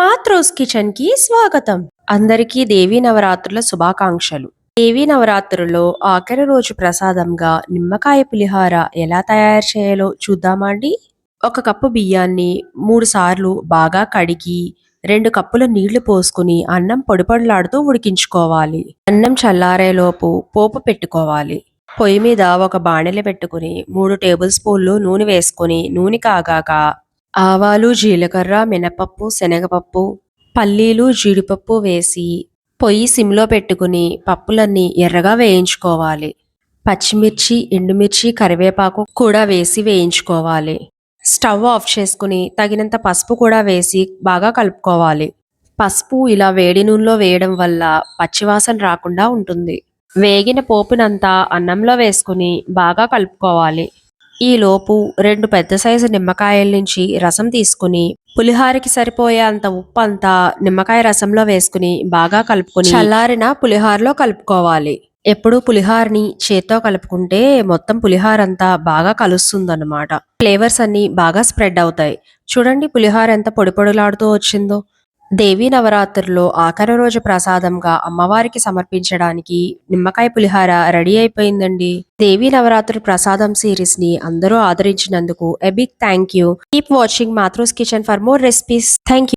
మాత్రోస్ కిచెన్కి స్వాగతం. అందరికీ దేవీ నవరాత్రుల శుభాకాంక్షలు. దేవీ నవరాత్రుల్లో ఆఖరి రోజు ప్రసాదంగా నిమ్మకాయ పులిహార ఎలా తయారు చేయాలో చూద్దామా అండి? ఒక కప్పు బియ్యాన్ని మూడు సార్లు బాగా కడిగి రెండు కప్పుల నీళ్ళు పోసుకుని అన్నం పొడిపొడలాడుతూ ఉడికించుకోవాలి. అన్నం చల్లారేలోపు పోపు పెట్టుకోవాలి. పొయ్యి మీద ఒక బాణెలు పెట్టుకుని మూడు టేబుల్ స్పూన్లు నూనె వేసుకుని నూనె కాగాక ఆవాలు జీలకర్ర మినపప్పు శనగపప్పు పల్లీలు జీడిపప్పు వేసి పొయ్యి సిమ్లో పెట్టుకుని పప్పులన్నీ ఎర్రగా వేయించుకోవాలి. పచ్చిమిర్చి ఎండుమిర్చి కరివేపాకు కూడా వేసి వేయించుకోవాలి. స్టవ్ ఆఫ్ చేసుకుని తగినంత పసుపు కూడా వేసి బాగా కలుపుకోవాలి. పసుపు ఇలా వేడి నూనెలో వేయడం వల్ల పచ్చివాసన రాకుండా ఉంటుంది. వేగిన పోపునంతా అన్నంలో వేసుకుని బాగా కలుపుకోవాలి. ఈ లోపు రెండు పెద్ద సైజు నిమ్మకాయల నుంచి రసం తీసుకుని పులిహారకి సరిపోయే అంత ఉప్పు అంతా నిమ్మకాయ రసంలో వేసుకుని బాగా కలుపుకొని చల్లారిన పులిహారలో కలుపుకోవాలి. ఎప్పుడు పులిహారని చేత్తో కలుపుకుంటే మొత్తం పులిహార అంతా బాగా కలుస్తుందన్నమాట. ఫ్లేవర్స్ అన్ని బాగా స్ప్రెడ్ అవుతాయి. చూడండి పులిహార ఎంత పొడి పొడిలాడుతూ వచ్చిందో. దేవీ నవరాత్రుల్లో ఆఖరి రోజు ప్రసాదంగా అమ్మవారికి సమర్పించడానికి నిమ్మకాయ పులిహార రెడీ అయిపోయిందండి. దేవీ నవరాత్రి ప్రసాదం సిరీస్ని అందరూ ఆదరించినందుకు a big thank you keep watching Mathru's kitchen for more recipes thank you